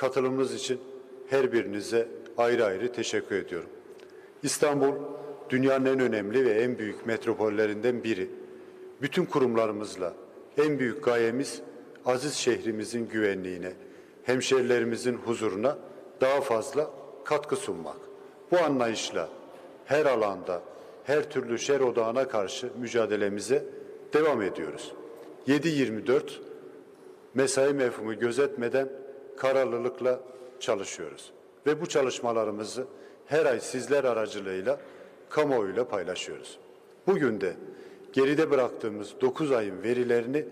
katılımınız için her birinize ayrı ayrı teşekkür ediyorum. İstanbul dünyanın en önemli ve en büyük metropollerinden biri. Bütün kurumlarımızla en büyük gayemiz aziz şehrimizin güvenliğine, hemşerilerimizin huzuruna daha fazla katkı sunmak. Bu anlayışla her alanda, her türlü şer odağına karşı mücadelemize devam ediyoruz. 7-24 mesai mefhumu gözetmeden kararlılıkla çalışıyoruz. Ve bu çalışmalarımızı her ay sizler aracılığıyla kamuoyuyla paylaşıyoruz. Bugün de geride bıraktığımız 9 ayın verilerini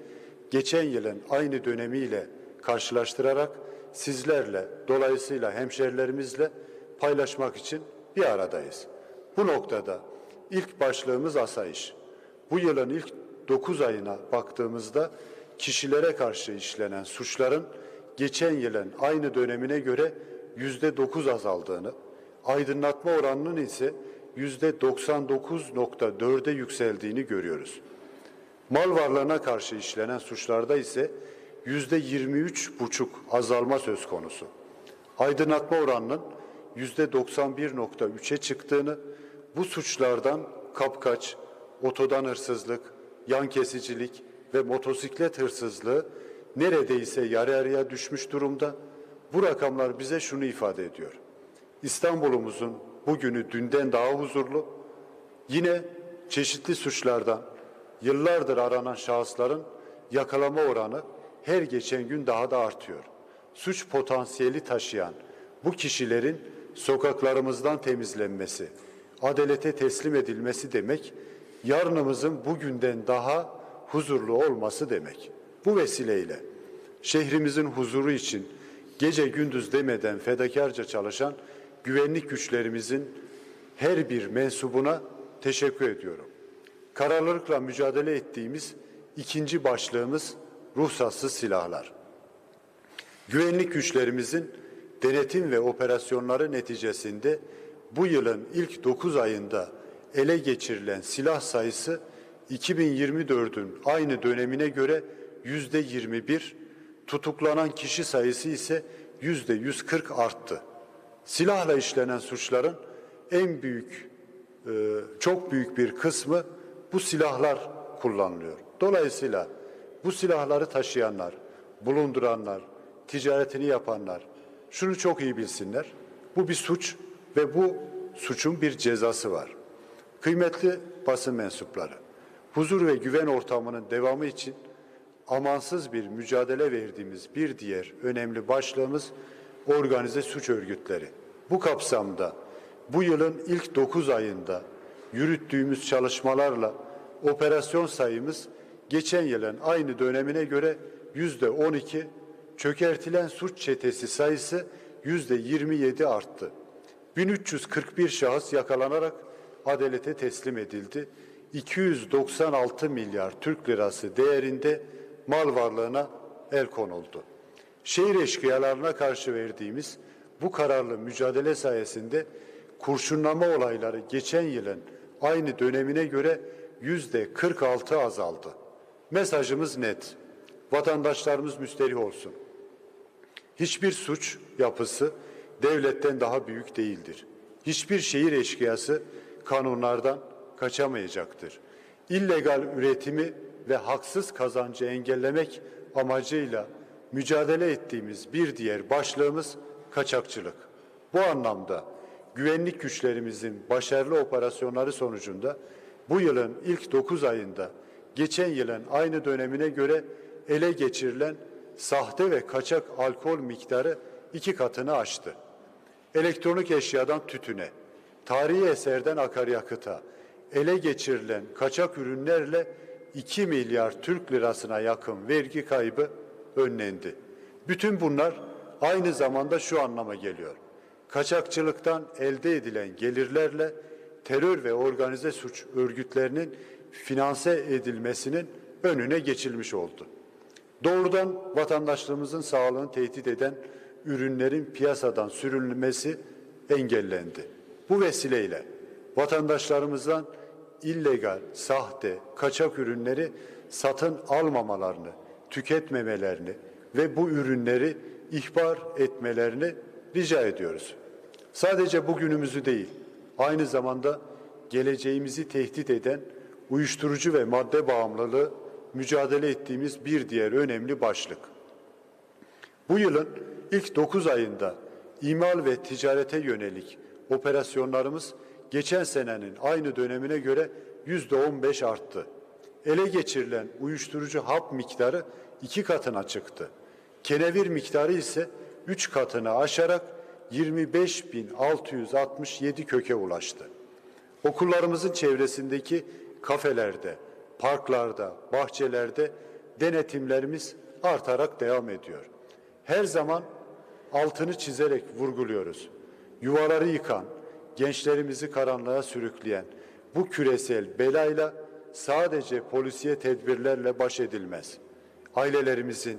geçen yılın aynı dönemiyle karşılaştırarak sizlerle dolayısıyla hemşerilerimizle paylaşmak için bir aradayız. Bu noktada ilk başlığımız asayiş. Bu yılın ilk 9 ayına baktığımızda kişilere karşı işlenen suçların geçen yılın aynı dönemine göre yüzde 9 azaldığını, aydınlatma oranının ise yüzde 99.4'e yükseldiğini görüyoruz. Mal varlığına karşı işlenen suçlarda ise yüzde 23 buçuk azalma söz konusu. Aydınlatma oranının yüzde 91.3'e çıktığını, bu suçlardan kapkaç, otodan hırsızlık, yan kesicilik ve motosiklet hırsızlığı neredeyse yarı yarıya düşmüş durumda. Bu rakamlar bize şunu ifade ediyor. İstanbul'umuzun bugünü dünden daha huzurlu, yine çeşitli suçlardan yıllardır aranan şahısların yakalama oranı her geçen gün daha da artıyor. Suç potansiyeli taşıyan bu kişilerin sokaklarımızdan temizlenmesi, adalete teslim edilmesi demek, yarınımızın bugünden daha huzurlu olması demek. Bu vesileyle şehrimizin huzuru için gece gündüz demeden fedakarca çalışan güvenlik güçlerimizin her bir mensubuna teşekkür ediyorum. Kararlılıkla mücadele ettiğimiz ikinci başlığımız ruhsatsız silahlar. Güvenlik güçlerimizin denetim ve operasyonları neticesinde bu yılın ilk 9 ayında ele geçirilen silah sayısı 2024'ün aynı dönemine göre yüzde 21, tutuklanan kişi sayısı ise yüzde 140 arttı. Silahla işlenen suçların en büyük, e, çok büyük bir kısmı bu silahlar kullanılıyor. Dolayısıyla bu silahları taşıyanlar, bulunduranlar, ticaretini yapanlar şunu çok iyi bilsinler. Bu bir suç ve bu suçun bir cezası var. Kıymetli basın mensupları, huzur ve güven ortamının devamı için amansız bir mücadele verdiğimiz bir diğer önemli başlığımız organize suç örgütleri. Bu kapsamda bu yılın ilk 9 ayında yürüttüğümüz çalışmalarla operasyon sayımız geçen yılın aynı dönemine göre yüzde 12, çökertilen suç çetesi sayısı yüzde 27 arttı. 1341 şahıs yakalanarak adalete teslim edildi. 296 milyar Türk lirası değerinde mal varlığına el konuldu. Şehir eşkıyalarına karşı verdiğimiz bu kararlı mücadele sayesinde kurşunlama olayları geçen yılın aynı dönemine göre yüzde 46 azaldı. Mesajımız net. Vatandaşlarımız müsterih olsun. Hiçbir suç yapısı devletten daha büyük değildir. Hiçbir şehir eşkıyası kanunlardan kaçamayacaktır. İllegal üretimi ve haksız kazancı engellemek amacıyla mücadele ettiğimiz bir diğer başlığımız kaçakçılık. Bu anlamda güvenlik güçlerimizin başarılı operasyonları sonucunda bu yılın ilk 9 ayında geçen yılın aynı dönemine göre ele geçirilen sahte ve kaçak alkol miktarı iki katını aştı. Elektronik eşyadan tütüne, tarihi eserden akaryakıta, ele geçirilen kaçak ürünlerle 2 milyar Türk lirasına yakın vergi kaybı önlendi. Bütün bunlar aynı zamanda şu anlama geliyor. Kaçakçılıktan elde edilen gelirlerle terör ve organize suç örgütlerinin finanse edilmesinin önüne geçilmiş oldu. Doğrudan vatandaşlığımızın sağlığını tehdit eden ürünlerin piyasadan sürülmesi engellendi. Bu vesileyle vatandaşlarımızdan illegal, sahte, kaçak ürünleri satın almamalarını, tüketmemelerini, ve bu ürünleri ihbar etmelerini rica ediyoruz. Sadece bugünümüzü değil, aynı zamanda geleceğimizi tehdit eden uyuşturucu ve madde bağımlılığı mücadele ettiğimiz bir diğer önemli başlık. Bu yılın ilk 9 ayında imal ve ticarete yönelik operasyonlarımız geçen senenin aynı dönemine göre yüzde 15 arttı. Ele geçirilen uyuşturucu hap miktarı iki katına çıktı. Kenevir miktarı ise üç katını aşarak 25.667 köke ulaştı. Okullarımızın çevresindeki kafelerde, parklarda, bahçelerde denetimlerimiz artarak devam ediyor. Her zaman altını çizerek vurguluyoruz. Yuvaları yıkan, gençlerimizi karanlığa sürükleyen bu küresel belayla sadece polisiye tedbirlerle baş edilmez. Ailelerimizin,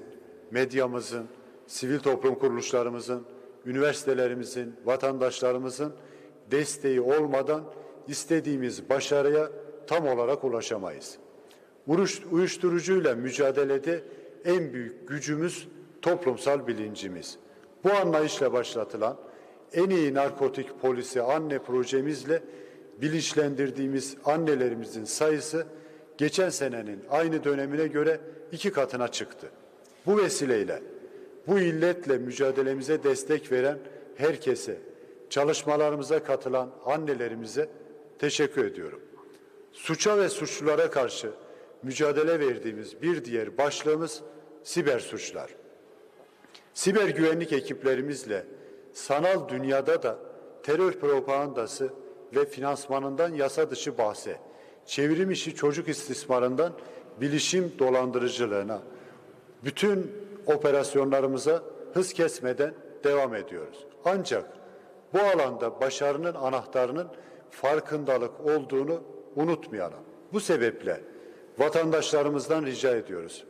medyamızın, sivil toplum kuruluşlarımızın, üniversitelerimizin, vatandaşlarımızın desteği olmadan istediğimiz başarıya tam olarak ulaşamayız. Uyuşturucuyla mücadelede en büyük gücümüz toplumsal bilincimiz. Bu anlayışla başlatılan en iyi narkotik polisi anne projemizle bilinçlendirdiğimiz annelerimizin sayısı geçen senenin aynı dönemine göre iki katına çıktı. Bu vesileyle bu illetle mücadelemize destek veren herkese, çalışmalarımıza katılan annelerimize teşekkür ediyorum. Suça ve suçlulara karşı mücadele verdiğimiz bir diğer başlığımız siber suçlar. Siber güvenlik ekiplerimizle sanal dünyada da terör propagandası ve finansmanından yasa dışı bahse, çevrim işi çocuk istismarından bilişim dolandırıcılığına, bütün operasyonlarımıza hız kesmeden devam ediyoruz. Ancak bu alanda başarının anahtarının farkındalık olduğunu unutmayalım. Bu sebeple vatandaşlarımızdan rica ediyoruz.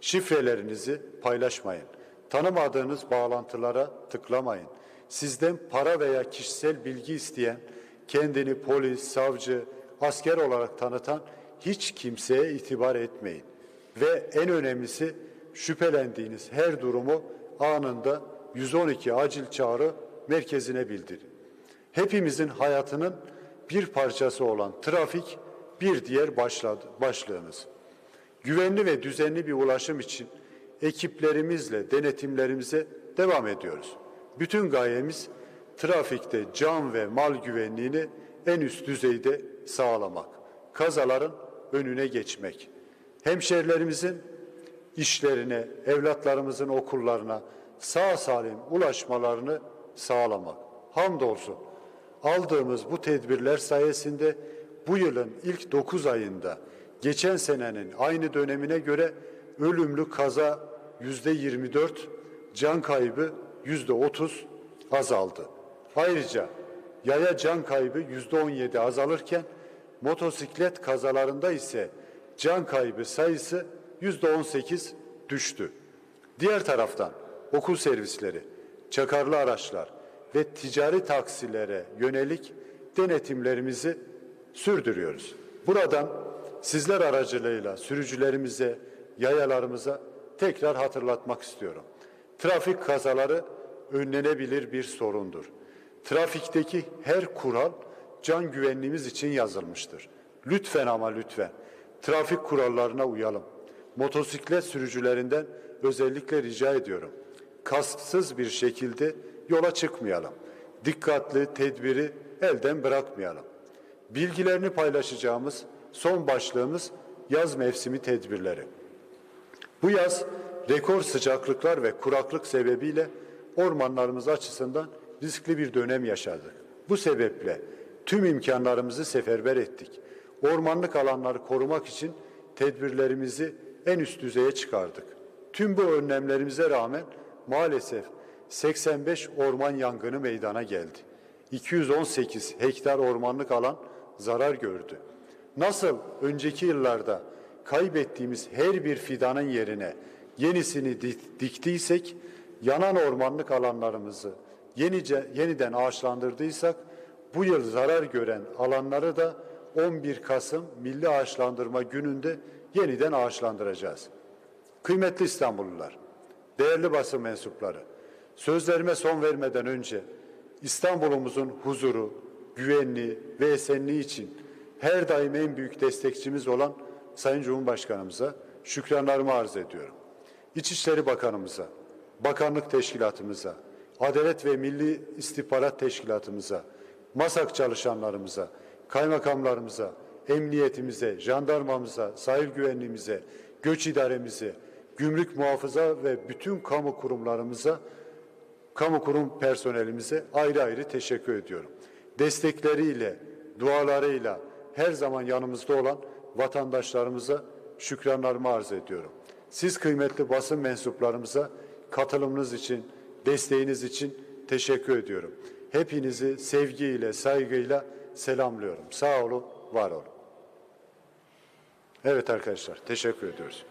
Şifrelerinizi paylaşmayın. Tanımadığınız bağlantılara tıklamayın. Sizden para veya kişisel bilgi isteyen, kendini polis, savcı, asker olarak tanıtan hiç kimseye itibar etmeyin. Ve en önemlisi şüphelendiğiniz her durumu anında 112 acil çağrı merkezine bildirin. Hepimizin hayatının bir parçası olan trafik bir diğer başladı, başlığımız. Güvenli ve düzenli bir ulaşım için ekiplerimizle denetimlerimize devam ediyoruz. Bütün gayemiz trafikte can ve mal güvenliğini en üst düzeyde sağlamak, kazaların önüne geçmek. Hemşerilerimizin işlerine, evlatlarımızın okullarına sağ salim ulaşmalarını sağlamak. Hamdolsun aldığımız bu tedbirler sayesinde bu yılın ilk 9 ayında geçen senenin aynı dönemine göre ölümlü kaza yüzde 24, can kaybı yüzde 30 azaldı. Ayrıca yaya can kaybı yüzde 17 azalırken motosiklet kazalarında ise can kaybı sayısı yüzde 18 düştü. Diğer taraftan okul servisleri, çakarlı araçlar ve ticari taksilere yönelik denetimlerimizi sürdürüyoruz. Buradan sizler aracılığıyla sürücülerimize, yayalarımıza tekrar hatırlatmak istiyorum. Trafik kazaları önlenebilir bir sorundur. Trafikteki her kural can güvenliğimiz için yazılmıştır. Lütfen ama lütfen trafik kurallarına uyalım. Motosiklet sürücülerinden özellikle rica ediyorum. Kasksız bir şekilde yola çıkmayalım. Dikkatli tedbiri elden bırakmayalım. Bilgilerini paylaşacağımız son başlığımız yaz mevsimi tedbirleri. Bu yaz rekor sıcaklıklar ve kuraklık sebebiyle ormanlarımız açısından riskli bir dönem yaşadık. Bu sebeple tüm imkanlarımızı seferber ettik. Ormanlık alanları korumak için tedbirlerimizi en üst düzeye çıkardık. Tüm bu önlemlerimize rağmen maalesef 85 orman yangını meydana geldi. 218 hektar ormanlık alan zarar gördü. Nasıl önceki yıllarda kaybettiğimiz her bir fidanın yerine yenisini dik- diktiysek, yanan ormanlık alanlarımızı yenice, yeniden ağaçlandırdıysak, bu yıl zarar gören alanları da 11 Kasım Milli Ağaçlandırma Günü'nde yeniden ağaçlandıracağız. Kıymetli İstanbullular, değerli basın mensupları, sözlerime son vermeden önce İstanbul'umuzun huzuru, güvenliği ve esenliği için her daim en büyük destekçimiz olan Sayın Cumhurbaşkanımıza şükranlarımı arz ediyorum. İçişleri Bakanımıza, Bakanlık Teşkilatımıza, Adalet ve Milli İstihbarat Teşkilatımıza, MASAK çalışanlarımıza, kaymakamlarımıza, emniyetimize, jandarmamıza, sahil güvenliğimize, göç idaremize, gümrük muhafaza ve bütün kamu kurumlarımıza, kamu kurum personelimize ayrı ayrı teşekkür ediyorum. Destekleriyle, dualarıyla her zaman yanımızda olan vatandaşlarımıza şükranlarımı arz ediyorum. Siz kıymetli basın mensuplarımıza katılımınız için, desteğiniz için teşekkür ediyorum. Hepinizi sevgiyle, saygıyla selamlıyorum. Sağ olun, var olun. Evet arkadaşlar, teşekkür ediyoruz.